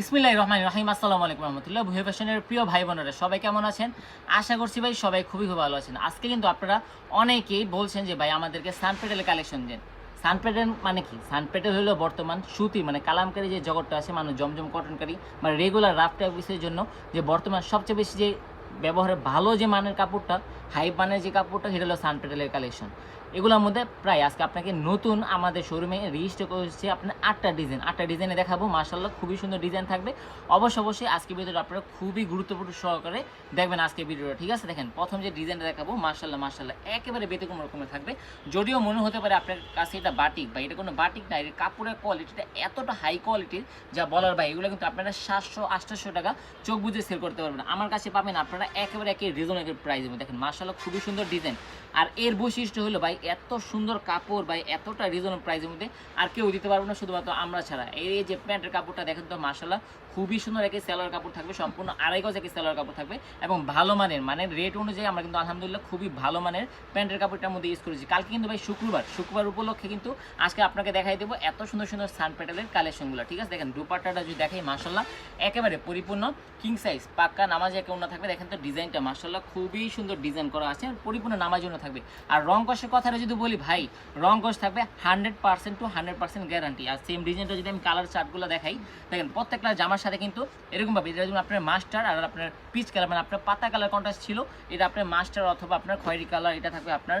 বিসমিল্লাহ রহমান রহিম। আসসালামু আলাইকুম রহমতুল্লাহ। ভুয়ে ফ্যাশনের প্রিয় ভাই বোনেরা সবাই কেমন আছেন? আশা করছি ভাই সবাই খুবই খুব ভালো আছেন। আজকে কিন্তু আপনারা অনেকেই বলছেন যে, ভাই, আমাদেরকে সানপেটেলের কালেকশন দেন। সানপেটেল মানে কি? সানপেটেল হলো বর্তমান সুতি মানে কালামকারি যে জগৎটা আছে, মানুষ জমজম কটনকারি মানে রেগুলার রাফ টাইপিসের জন্য যে বর্তমান সবচেয়ে বেশি যে ব্যবহারের ভালো যে মানের কাপড়টা হাই মানের যে কাপড়টা, সেটা হলো সানপেটেলের কালেকশন। এগুলোর মধ্যে প্রায় আজকে আপনাকে নতুন আমাদের শোরুমে রেজিস্টার করেছে আপনার আটটা ডিজাইন আটটা ডিজাইনে দেখাবো মার্শাল্লাহ খুবই সুন্দর ডিজাইন থাকবে। অবশ্য, অবশ্যই আজকে ভিডিওটা আপনারা খুবই গুরুত্বপূর্ণ সহকারে দেখবেন আজকে ভিডিওটা ঠিক আছে? দেখেন, প্রথম যে ডিজাইনটা দেখাবো মার্শাল্লাহ মার্শাল্লাহ একেবারে ব্যতিক্রম রকমের থাকবে। যদিও মনে হতে পারে আপনার কাছে এটা বাটিক বা এটা কোনো বাটিক না, এর কাপড়ের কোয়ালিটিটা এতটা হাই কোয়ালিটির যা বলার ভাই এগুলো কিন্তু আপনারা সাতশো আটশোশো টাকা চোখ বুঝে সেল করতে পারবেন। আমার কাছে পাবেন আপনারা একেবারে একে রিজনেবল প্রাইস দেখেন মার্শাল্লাহ খুবই সুন্দর ডিজাইন আর এর বৈশিষ্ট্য হলো ভাই এত সুন্দর কাপড় ভাই, এতটা রিজনেবল প্রাইসের মধ্যে আর কেউ দিতে পারবে না, শুধুমাত্র আমরা ছাড়া। এই যে প্যান্টের কাপড়টা দেখেন তো মার্শাল্লাহ খুবই সুন্দর একে সেলার কাপড় থাকবে, সম্পূর্ণ আড়াই গজ একে সেলার কাপড় থাকবে এবং ভালো মানের মানে রেট অনুযায়ী আমরা কিন্তু আলহামদুলিল্লাহ খুবই ভালো মানের প্যান্টের কাপড়টার মধ্যে ইউজ করেছি। কালকে কিন্তু ভাই শুক্রবার শুক্রবার উপলক্ষে কিন্তু আজকে আপনাকে দেখাই দেবো এত সুন্দর সুন্দর সান প্যাটেলের কালেকশনগুলো ঠিক আছে? দেখেন, দুপাট্টাটা যদি দেখাই মার্শাল্লাহ একেবারে পরিপূর্ণ কিং সাইজ পাক্কা নামাজ একে অন্য থাকবে। দেখেন তো ডিজাইনটা মার্শাল্লাহ খুবই সুন্দর ডিজাইন করা আছে, আর পরিপূর্ণ নামাজ জন্য থাকবে। আর রং কষের কথাটা যদি বলি, ভাই রং কষ থাকবে hundred percent to hundred percent guarantee R same ডিজাইনটা যদি আমি কালার চার্টগুলো দেখাই, দেখেন প্রত্যেকটা জামার সাথে কিন্তু এরকমভাবে এটা যেমন আপনার মাস্টার আর আপনার পিচ কালার মানে আপনার পাতা কালার কন্ট্রাস্ট ছিল, এটা আপনার মাস্টার অথবা আপনার খয়েরি কালার এটা থাকবে আপনার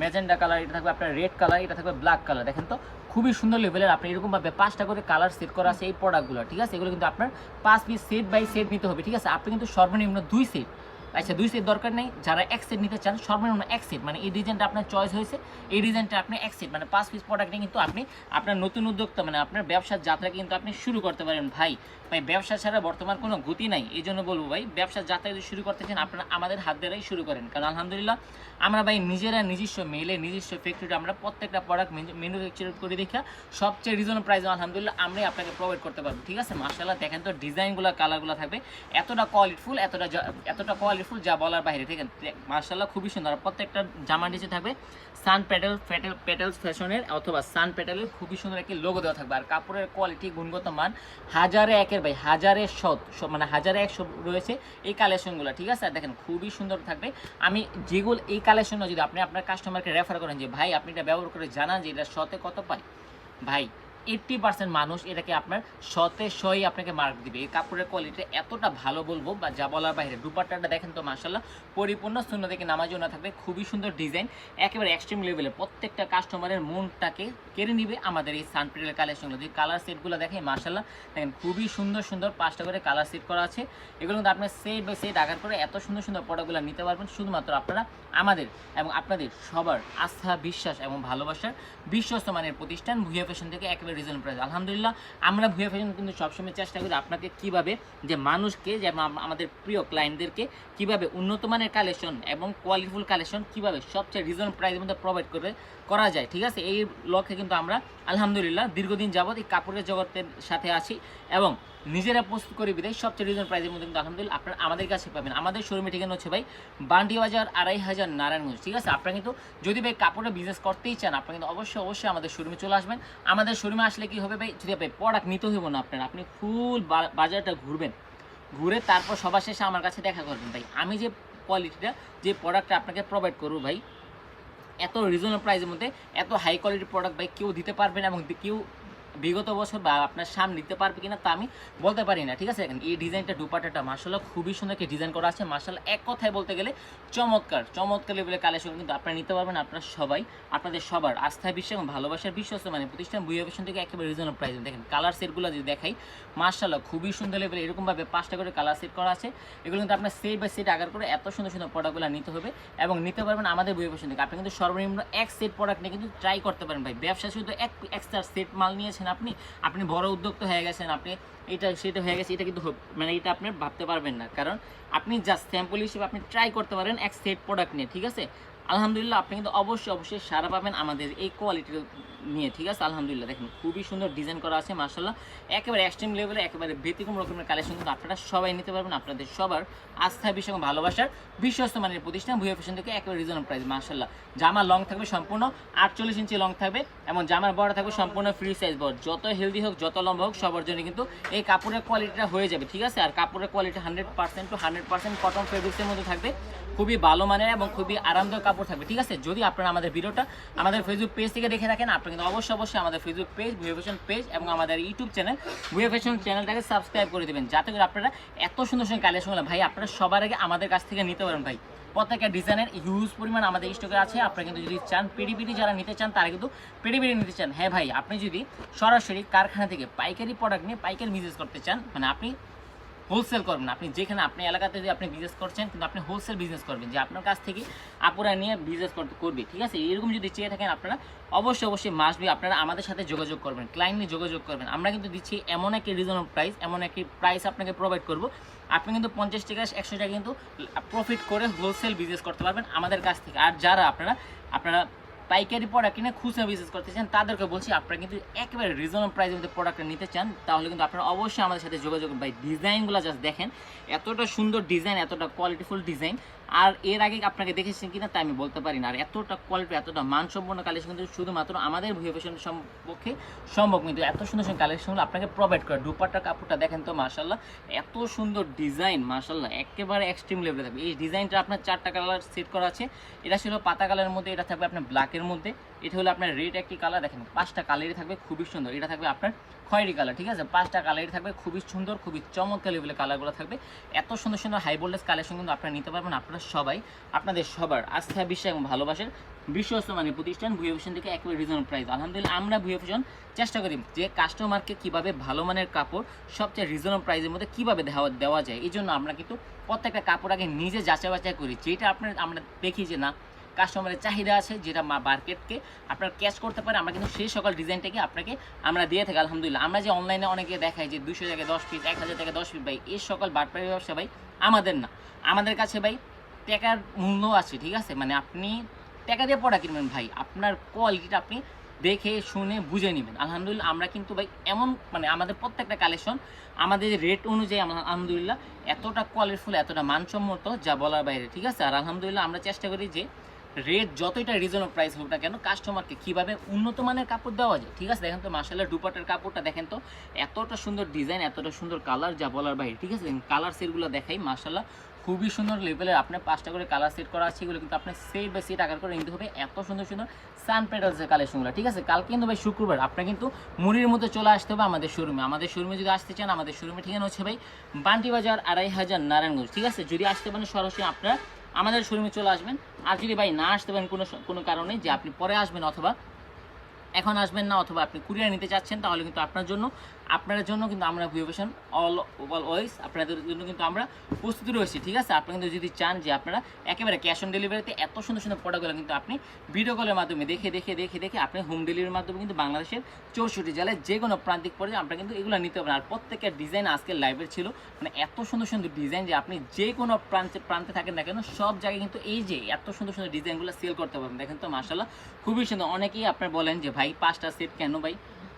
ম্যাজেন্ডা কালার এটা থাকবে আপনার রেড কালার এটা থাকবে ব্ল্যাক কালার দেখেন তো, খুবই সুন্দর লেভেলের আপনি এরকমভাবে পাঁচটা করে কালার সেট করা আছে এই প্রোডাক্টগুলো ঠিক আছে? এগুলো কিন্তু আপনার পাঁচ পিস সেট বাই সেট নিতে হবে, ঠিক আছে? আপনি কিন্তু সর্বনিম্ন দুই সেট আচ্ছা দুই সেট দরকার নেই। যারা এক সেট নিতে চান, সর্বনিম্ন এক সেট মানে এই ডিজাইনটা আপনার চয়েস হয়েছে, এই ডিজাইনটা আপনি এক সেট মানে পাঁচ পিস প্রোডাক্ট নিয়ে কিন্তু আপনি আপনার নতুন উদ্যোক্তা মানে আপনার ব্যবসার যাত্রা কিন্তু আপনি শুরু করতে পারেন। ভাই ভাই, ব্যবসা ছাড়া বর্তমান কোনো গতি নাই, এই জন্য বলব ভাই, ব্যবসার যাত্রা যদি শুরু করতে চান, আপনারা আমাদের হাত দ্বারাই শুরু করেন। কারণ আলহামদুলিল্লাহ, আমরা ভাই নিজেরা নিজস্ব মেলে নিজস্ব ফ্যাক্টরিটা আমরা প্রত্যেকটা প্রোডাক্ট ম্যানুফ্যাকচার করে দেখা সবচেয়ে রিজনেবল প্রাইস আলহামদুলিল্লাহ আমরাই আপনাকে প্রোভাইড করতে পারব। ঠিক আছে? মার্শাল্লাহ দেখেন তো ডিজাইনগুলো কালারগুলো থাকবে। এতটা কোয়ালিটিফুল এতটা এতটা এতটা কোয়ালিটিফুল যা বলার বাইরে। ঠিক আছে? মার্শাল্লাহ খুবই সুন্দর। প্রত্যেকটা জামার নিচে থাকবে সান প্যাটেল প্যাটেল প্যাটেলস ফ্যাশনের অথবা সান প্যাটেলের খুবই সুন্দর একটি লোগো দেওয়া থাকবে। আর কাপড়ের কোয়ালিটি গুণগত মান হাজারে একের ভাই হাজারে শত মানে হাজারে একশো রয়েছে এই কালেকশনগুলো ঠিক আছে? আর দেখেন, খুবই সুন্দর থাকবে। আমি যেগুলো, এই কালেকশনগুলো যদি আপনি আপনার কাস্টমারকে রেফার করেন যে, ভাই, আপনি এটা ব্যবহার করে জানান যে এটা শতে কত পাই ভাই এইট্টি পার্সেন্ট মানুষ এটাকে আপনার শতে শই আপনাকে মার্ক দিবে। এই কাপড়ের কোয়ালিটি এতটা ভালো বলব, বা যা বলার বাইরে। দুপাট্টাটা দেখেন তো মার্শাল্লাহ পরিপূর্ণ, শূন্য থেকে নামাজও না থাকবে। খুবই সুন্দর ডিজাইন একেবারে এক্সট্রিম লেভেলে প্রত্যেকটা কাস্টমারের মনটাকে কেড়ে নিবে আমাদের এই সানপ্রিলের কালেকশনগুলো যদি কালার সেটগুলো দেখেন মার্শাল্লাহ দেখেন, খুবই সুন্দর সুন্দর পাঁচটা করে কালার সেট করা আছে। এগুলো কিন্তু আপনার সেট বাই সেট আকার করে এত সুন্দর সুন্দর প্রোডাক্টগুলো নিতে পারবেন শুধুমাত্র আপনারা, আমাদের এবং আপনাদের সবার আস্থা, বিশ্বাস এবং ভালোবাসার বিশ্বস্ত মানের প্রতিষ্ঠান ভুয়া ফ্যাশন থেকে একেবারে রিজনেবল প্রাইস আলহামদুলিল্লাহ, আমরা ভুয়া ফ্যাশন কিন্তু সবসময় চেষ্টা করি আপনাকে কীভাবে যে মানুষকে, যে আমাদের প্রিয় ক্লায়েন্টদেরকে কীভাবে উন্নত মানের কালেকশন এবং কোয়ালিটিফুল কালেকশন কীভাবে সবচেয়ে রিজনেবল প্রাইসের মধ্যে প্রোভাইড করে, করা যায়, ঠিক আছে? এই লক্ষ্যে কিন্তু আমরা, আলহামদুলিল্লাহ, দীর্ঘদিন যাবত এই কাপড়ের জগতের সাথে আছি এবং নিজেরা প্রস্তুত করে বিদায়। সবচেয়ে রিজন প্রাইজের মধ্যে কিন্তু আলহামদুলিল্লাহ আপনারা আমাদের কাছে পাবেন। আমাদের শোরুমে ঠিকানা হচ্ছে ভাই বান্ডি বাজার আড়াই হাজার নারায়ণগঞ্জ, ঠিক আছে? আপনারা কিন্তু যদি ভাই কাপড়ের বিজনেস করতেই চান, আপনারা কিন্তু অবশ্যই অবশ্যই আমাদের শোরুমে চলে আসবেন। আমাদের শোরুমে আসলে কি হবে ভাই? যদি ভাই প্রোডাক্ট নিতে হইব না আপনারা, আপনি ফুল বাজারটা ঘুরবেন। ঘুরে তারপর সবার শেষে আমার কাছে দেখা করবেন ভাই। আমি যে কোয়ালিটিটা যে প্রোডাক্টটা আপনাকে প্রোভাইড করব ভাই, এত রিজনেবল প্রাইসের মধ্যে এত হাই কোয়ালিটির প্রোডাক্ট ভাই কেউ দিতে পারবে না এবং কেউ বিগত বছর বা আপনার সামনে নিতে পারবে কিনা তা আমি বলতে পারি না, ঠিক আছে? এই ডিজাইনটা, দুপাটাটা মার্শাল্লাহ খুবই সুন্দর একটা ডিজাইন করা আছে। মার্শাল্লাহ এক কথায় বলতে গেলে চমৎকার চমৎকার লেভেলের কালেকশন কিন্তু আপনারা নিতে পারবেন, আপনারা সবাই, আপনাদের সবার আস্থা বিশ্বাস এবং ভালোবাসার বিশ্বস্ত মানে প্রতিষ্ঠান বুয়া ফ্যাশন থেকে একেবারে রিজনেবল প্রাইস দেখেন কালার সেটগুলো যদি দেখাই মার্শাল্লাহ খুবই সুন্দর লেভেলে এরকমভাবে পাঁচটা করে কালার সেট করা আছে। এগুলো কিন্তু আপনার সেট বাই সেট আগার করে এত সুন্দর সুন্দর প্রোডাক্টগুলো নিতে হবে এবং নিতে পারবেন আমাদের বুয়া ফ্যাশন থেকে। আপনি কিন্তু সর্বনিম্ন এক সেট প্রোডাক্ট নিয়ে কিন্তু ট্রাই করতে পারেন ভাই। ব্যবসা শুধু এক এক্সট্রা সেট মাল নিয়েছেন আপনি? আপনি বড় উদ্যোক্তা হয়ে গেছেন, আপনি এটা, সেটা হয়ে গেছে, এটা কিন্তু মানে এটা আপনি ভাবতে পারবেন না। কারণ আপনি জাস্ট স্যাম্পল হিসেবে আপনি ট্রাই করতে পারেন এক সেট প্রোডাক্ট নিয়ে, ঠিক আছে? আলহামদুলিল্লাহ, আপনি কিন্তু অবশ্যই অবশ্যই সারা পাবেন আমাদের এই কোয়ালিটি নিয়ে, ঠিক আছে? আলহামদুলিল্লাহ, দেখেন, খুবই সুন্দর ডিজাইন করা আছে মার্শাল্লাহ একেবারে এক্সট্রিম লেভেলে একেবারে ব্যতিক্রম রকমের কালেকশন কিন্তু আপনারা সবাই নিতে পারবেন, আপনাদের সবার আস্থা বিষয় ভালোবাসার বিশ্বস্ত মানের প্রতিষ্ঠান ভুয়া ফ্যাশন থেকে একেবারে রিজনেবল প্রাইস মার্শাল্লাহ জামা লং থাকবে সম্পূর্ণ আটচল্লিশ ইঞ্চি লং থাকবে, এবং জামার বড় থাকবে সম্পূর্ণ ফ্রি সাইজ বড় যত হেলদি হোক, যত লম্বা হোক, সবার জন্য কিন্তু এই কাপড়ের কোয়ালিটিটা হয়ে যাবে, ঠিক আছে? আর কাপড়ের quality hundred percent to hundred percent cotton ফেব্রিক্সের মধ্যে থাকবে, খুবই ভালো মানের এবং খুবই আরামদায়ক কাপড় থাকবে, ঠিক আছে? যদি আপনারা আমাদের ভিডিওটা আমাদের ফেসবুক পেজ থেকে দেখে থাকেন আপনারা কিন্তু অবশ্যই অবশ্যই আমাদের Facebook page Bhuye fashion page এবং আমাদের ইউটিউব চ্যানেল ভুয়ে ফ্যাশন চ্যানেলটাকে সাবস্ক্রাইব করে দেবেন। যাতে করে আপনারা এত সুন্দর সুন্দর কালেকশন ভাই, আপনারা সবার আগে আমাদের কাছ থেকে নিতে পারেন, ভাই। প্রত্যেকটা ডিজাইনের হিউজ পরিমাণ আমাদের স্টকে আছে। আপনারা কিন্তু যদি চান পিডি পিডি যারা নিতে চান, তারা কিন্তু পিডি পিডি নিতে চান। হ্যাঁ ভাই, আপনি যদি সরাসরি কারখানা থেকে পাইকারি প্রোডাক্ট নিয়ে পাইকারি বিজনেস করতে চান মানে আপনি হোলসেল করবেন আপনি যেখানে আপনি এলাকাতে যদি আপনি বিজনেস করছেন, কিন্তু আপনি হোলসেল বিজনেস করবেন। যে আপনার কাছ থেকে আপুরা নিয়ে বিজনেস করবে, ঠিক আছে? এরকম যদি চেয়ে থাকেন আপনারা, অবশ্যই অবশ্যই মাসবি আপনারা আমাদের সাথে যোগাযোগ করবেন ক্লায়েন্ট নিয়ে যোগাযোগ করবেন। আমরা কিন্তু দিচ্ছি এমন একটি রিজনেবল প্রাইস এমন একটি প্রাইস আপনাকে প্রোভাইড করব। আপনি কিন্তু পঞ্চাশ টাকা, একশো টাকা কিন্তু প্রফিট করে হোলসেল বিজনেস করতে পারবেন আমাদের কাছ থেকে। আর যারা আপনারা আপনারা পাইকারি প্রোডাক্ট কিনে খুচরা বিজনেস করতে চান, তাদেরকে বলছি আপনারা কিন্তু একেবারে রিজনেবল প্রাইসের মধ্যে প্রোডাক্টটা নিতে চান, তাহলে কিন্তু আপনারা অবশ্যই আমাদের সাথে যোগাযোগ বাই ডিজাইনগুলো জাস্ট দেখেন, এতটা সুন্দর ডিজাইন এতটা কোয়ালিটিফুল ডিজাইন আর এর আগে আপনাকে দেখেছেন কিনা তাই আমি বলতে পারি না। আর এতটা কোয়ালিটি এতটা মানসম্পন্ন কালেকশন কিন্তু শুধুমাত্র আমাদের ভিও ফ্যাশন সম্পর্কে সম্ভব, কিন্তু এত সুন্দর সুন্দর কালেকশনগুলো আপনাকে প্রোভাইড করে। দুপাট্টা, কাপড়টা দেখেন তো মার্শাল্লাহ এত সুন্দর ডিজাইন মার্শাল্লাহ একেবারে এক্সট্রিম লেভেলে থাকবে এই ডিজাইনটা আপনার চারটা কালার সেট করা আছে। এটা ছিল পাতা কালারের মধ্যে, এটা থাকবে আপনার ব্ল্যাকের মধ্যে। এটা হলো আপনার রেড একটি কালার দেখেন পাঁচটা কালারই থাকবে, খুবই সুন্দর। এটা থাকবে আপনার খয়েরি কালার ঠিক আছে? পাঁচটা কালারই থাকবে, খুবই সুন্দর, খুবই চমৎকার লেভেলের কালারগুলো থাকবে। এত সুন্দর সুন্দর হাই ভোল্টেজ কালেকশন কিন্তু আপনারা নিতে পারবেন, আপনারা সবাই, আপনাদের সবার আস্থা, বিশ্বাস এবং ভালোবাসার বিশ্বস্ত মানে প্রতিষ্ঠান ভুয়ে ফ্যাশন থেকে একেবারে রিজনেবল প্রাইস আলহামদুলিল্লাহ, আমরা ভুয়ে ফ্যাশন চেষ্টা করি যে কাস্টমারকে কীভাবে ভালো মানের কাপড়, সবচেয়ে রিজনেবল প্রাইসের মধ্যে কীভাবে দেওয়া দেওয়া যায়। এই জন্য আমরা কিন্তু প্রত্যেকটা কাপড় আগে নিজে যাচাই বাছাই করি। যেটা আপনার, আমরা দেখি যে না কাস্টমারের চাহিদা আছে, যেটা মা মার্কেটকে আপনার ক্যাচ করতে পারে, আমরা কিন্তু সেই সকল ডিজাইনটাকে আপনাকে আমরা দিয়ে থাকি, আলহামদুলিল্লাহ। আমরা যে অনলাইনে অনেকে দেখাই যে দুশো টাকা দশ পিস এক হাজার টাকা দশ পিস ভাই, এই সকল বাটপাড়ি ব্যবসা, ভাই, আমাদের না। আমাদের কাছে, ভাই, টাকার মূল্য আছে, ঠিক আছে? মানে আপনি টাকা দিয়ে পড়া কিনবেন, ভাই, আপনার কোয়ালিটিটা আপনি দেখে, শুনে, বুঝে নেবেন। আলহামদুলিল্লাহ, আমরা কিন্তু, ভাই, এমন মানে আমাদের প্রত্যেকটা কালেকশন আমাদের রেট অনুযায়ী আমরা, আলহামদুলিল্লাহ, এতটা কোয়ালিটিফুল এতটা মানসম্মত, যা বলার বাইরে, ঠিক আছে? আর আলহামদুলিল্লাহ, আমরা চেষ্টা করি যে রেট যতটা রিজনেবল প্রাইস হোক না কেন কাস্টমারকে কীভাবে উন্নত মানের কাপড় দেওয়া যায়, ঠিক আছে? দেখেন তো মাসাল্লাহ দুপাটার কাপড়টা দেখেন তো, এতটা সুন্দর ডিজাইন এতটা সুন্দর কালার যা বলার বাইরে, ঠিক আছে? কালার সেটগুলো দেখাই মাসাল্লাহ খুবই সুন্দর লেভেলের আপনার পাঁচটা করে কালার সেট করা আছে, এগুলো কিন্তু আপনি সেট বাই সেট আকার করে নিতে হবে, এত সুন্দর সুন্দর সান পেটালসের কালেকশনগুলো ঠিক আছে? কালকে কিন্তু ভাই শুক্রবার আপনার কিন্তু মুড়ির মধ্যে চলে আসতে হবে আমাদের শোরুমে আমাদের শোরুমে যদি আসতে চান, আমাদের শোরুমে ঠিকানা হচ্ছে ভাই বান্টি বাজার আড়াই হাজার নারায়ণগঞ্জ, ঠিক আছে? যদি আসতে পারেন, সরাসরি আপনারা আমাদের শোরুমে চলে আসবেন। আর যদি ভাই না আসতে পারেন কোনো কোনো কারণে যে আপনি পরে আসবেন অথবা এখন আসবেন না অথবা আপনি কুরিয়ার নিতে চাচ্ছেন, তাহলে কিন্তু আপনার জন্য আপনার জন্য কিন্তু আমরা ভিউভেশন অল অল ওয়েস আপনাদের জন্য কিন্তু আমরা প্রস্তুতি রয়েছি, ঠিক আছে? আপনি কিন্তু যদি চান যে আপনারা একেবারে ক্যাশ অন ডেলিভারিতে এত সুন্দর সুন্দর প্রোডাক্টগুলো কিন্তু আপনি ভিডিও কলের মাধ্যমে দেখে দেখে দেখে দেখে আপনি হোম ডেলিভারির মাধ্যমে কিন্তু বাংলাদেশের চৌষট্টি জেলায় যে কোনো প্রান্তিক পর্যায়ে আমরা কিন্তু এগুলো নিতে পারেন। আর প্রত্যেকের ডিজাইন আজকে লাইভের ছিল। মানে এত সুন্দর সুন্দর ডিজাইন যে আপনি যে কোনো প্রান্তে প্রান্তে থাকেন না কেন, সব জায়গায় কিন্তু এই যে এত সুন্দর সুন্দর ডিজাইনগুলো সেল করতে পারবেন। দেখেন তো মাসাল্লাহ খুবই সুন্দর। অনেকেই আপনার বলেন যে, ভাই, পাঁচটা সেট কেন ভাই?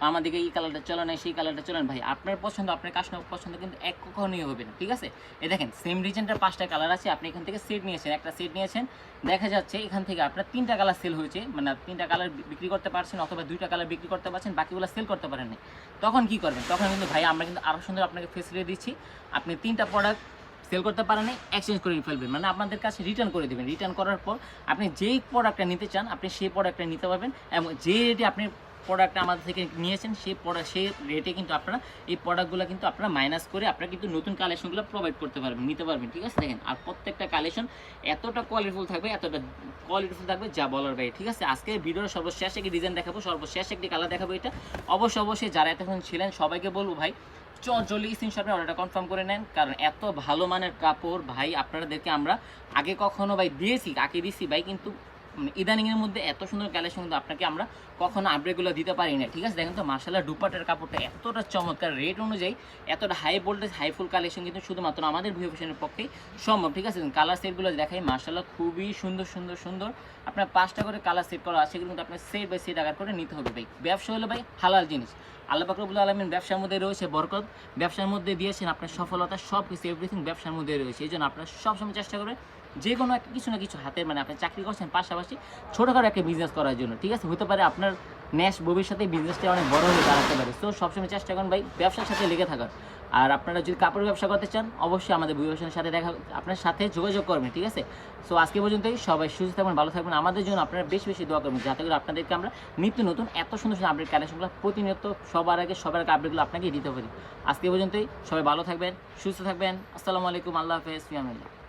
আমাদেরকে এই কালারটা চলে না, সেই কালারটা চলেন ভাই, আপনার পছন্দ, আপনার কাস্টমার পছন্দ কিন্তু এক কখনোই হবে না, ঠিক আছে? এ দেখেন সেম ডিজাইনটার পাঁচটা কালার আছে, আপনি এখান থেকে সেট নিয়েছেন, একটা সেট নিয়েছেন। দেখা যাচ্ছে এখান থেকে আপনার তিনটা কালার সেল হয়েছে মানে তিনটা কালার বিক্রি করতে পারছেন অথবা দুইটা কালার বিক্রি করতে পারছেন, বাকিগুলো সেল করতে পারেননি তখন কি করবেন? তখন কিন্তু ভাই, আমরা কিন্তু আরও সুন্দর আপনাকে ফেসিলিটি দিচ্ছি। আপনি তিনটা প্রোডাক্ট সেল করতে পারেন এক্সচেঞ্জ করে ফেলবেন। মানে আপনাদের কাছে রিটার্ন করে দেবেন। রিটার্ন করার পর আপনি যেই প্রোডাক্টটা নিতে চান, আপনি সেই প্রোডাক্টটা নিতে পারবেন এবং যে রেটে আপনি প্রোডাক্টটা আমাদের থেকে নিয়েছেন সেই প্রোডাক্ট সেই রেটে কিন্তু আপনারা এই প্রোডাক্টগুলো কিন্তু আপনারা মাইনাস করে আপনারা কিন্তু নতুন কালেকশনগুলো প্রোভাইড করতে পারবেন, নিতে পারবেন, ঠিক আছে? দেখেন, আর প্রত্যেকটা কালেকশন এতটা কোয়ালিটিফুল থাকবে, এতটা কোয়ালিটিফুল থাকবে যা বলার বাইরে, ঠিক আছে? আজকে ভিডিওর সর্বশেষ একটি ডিজাইন দেখাবো, সর্বশেষ একটি কালার দেখাবো এটা। অবশ্য অবশ্যই যারা এতক্ষণ ছিলেন সবাইকে বলব ভাই জলদি স্ক্রিনশটে অর্ডারটা কনফার্ম করে নেন, কারণ এত ভালো মানের কাপড় ভাই, আপনাদেরকে আমরা আগে কখনো ভাই দিয়েছি, আগে দিছি ভাই, কিন্তু ইদানিংয়ের মধ্যে এত সুন্দর কালেকশন কিন্তু আপনাকে আমরা কখনো আপডেটগুলো দিতে পারি না, ঠিক আছে? দেখেন তো মার্শাল্লাহ দুপাটের কাপড়টা এতটা চমৎকার রেট অনুযায়ী এতটা high voltage high full collection কিন্তু শুধুমাত্র আমাদের ভিউ ফ্যাশনের পক্ষেই সম্ভব, ঠিক আছে? কালার সেটগুলো দেখাই মার্শাল্লাহ খুবই সুন্দর সুন্দর সুন্দর। আপনার পাঁচটা করে কালার সেট করা আছে কিন্তু আপনার সেট বাই সেট আকার করে নিতে হবে ভাই। ব্যবসা হলো ভাই হালাল জিনিস। আল্লাহ পাকরবুল আলমিন ব্যবসার মধ্যে রয়েছে বরকত, ব্যবসার মধ্যে দিয়েছেন আপনার সফলতা সব কিছু এভরিথিং ব্যবসার মধ্যে রয়েছে। এই জন্য আপনার সবসময় চেষ্টা করে যে কোনো একটা কিছু না কিছু হাতের মানে আপনি চাকরি করছেন পাশাপাশি ছোটোখাটো একটা বিজনেস করার জন্য, ঠিক আছে? হতে পারে আপনার ন্যাশ ভবিষ্যতে বিজনেসটা অনেক বড় হয়ে দাঁড়াতে পারে। তো সবসময় চেষ্টা করুন ভাই, ব্যবসার সাথে লেগে থাকার আর আপনারা যদি কাপড় ব্যবসা করতে চান, অবশ্যই আমাদের বিবেচনার সাথে দেখা, আপনার সাথে যোগাযোগ করবেন, ঠিক আছে? সো আজকে পর্যন্তই, সবাই সুস্থ থাকবেন ভালো থাকবেন আমাদের জন্য আপনারা বেশি বেশি দোয়া করবেন, যাতে করে আপনাদেরকে আমরা নিত্য নতুন, এত সুন্দর সুন্দর আপডেট কালেকশনগুলো প্রতিনিয়ত সবার আগে সবার আগে আপডেটগুলো আপনাকে দিতে পারি। আজকে পর্যন্তই, সবাই ভালো থাকবেন, সুস্থ থাকবেন। আসসালামু আলাইকুম, আল্লাহ হাফেজ ফিয়ামিল্লা